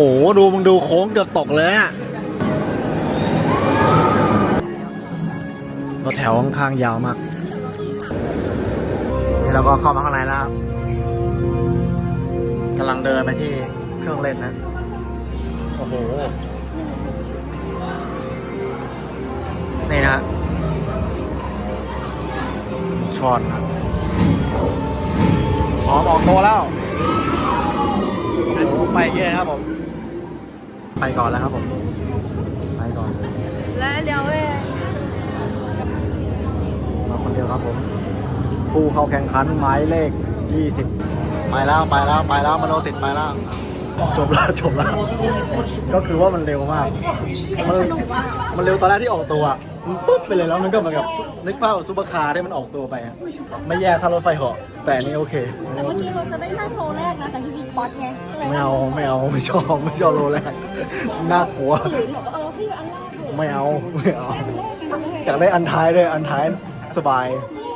โอ้โหดูมึงดูโค้งเกือบตกเลยอะรถแถวค่อนข้างยาวมาก นี่เราก็เข้ามาข้างในแล้วกำลังเดินไปที่เครื่องเล่นนะ โอ้โห นี่นะชอนครับพร้อมออกตัวแล้ว ไปเยอะครับผม ไปก่อนแล้วครับผม ไปก่อนแล้วเดี๋ยวเว้ยมาคนเดียวครับผม ผู้เข้าแข่งขันหมายเลข 20 ไปแล้วไปแล้วไปแล้วมโนสิทธิ์ไปแล้วจบแล้วจบแล้ว ก็คือว่ามันเร็วมาก มันมันเร็วตอนแรกที่ออกตัวอะมัน ปุ๊บไปเลยแล้วมันก็เหมือนกับนึกภาพซุปเปอร์คาร์ที่มันออกตัวไปอะไม่แย่ถ้ารถไฟเหาะแต่อันนี้โอเค แต่เมื่อกี้เราจะได้นั่งโซแรกนะ แต่พี่บิ๊กป๊อตไงก็เลยไม่เอาไม่เอาไม่ชอบไม่ชอบโรแรกน่ากลัว ฝืนบอกว่าเออพี่อันแรกเถอะไม่เอาไม่เอาแรกกันเลย อยากได้อันท้ายด้วยอันท้ายสบายไม่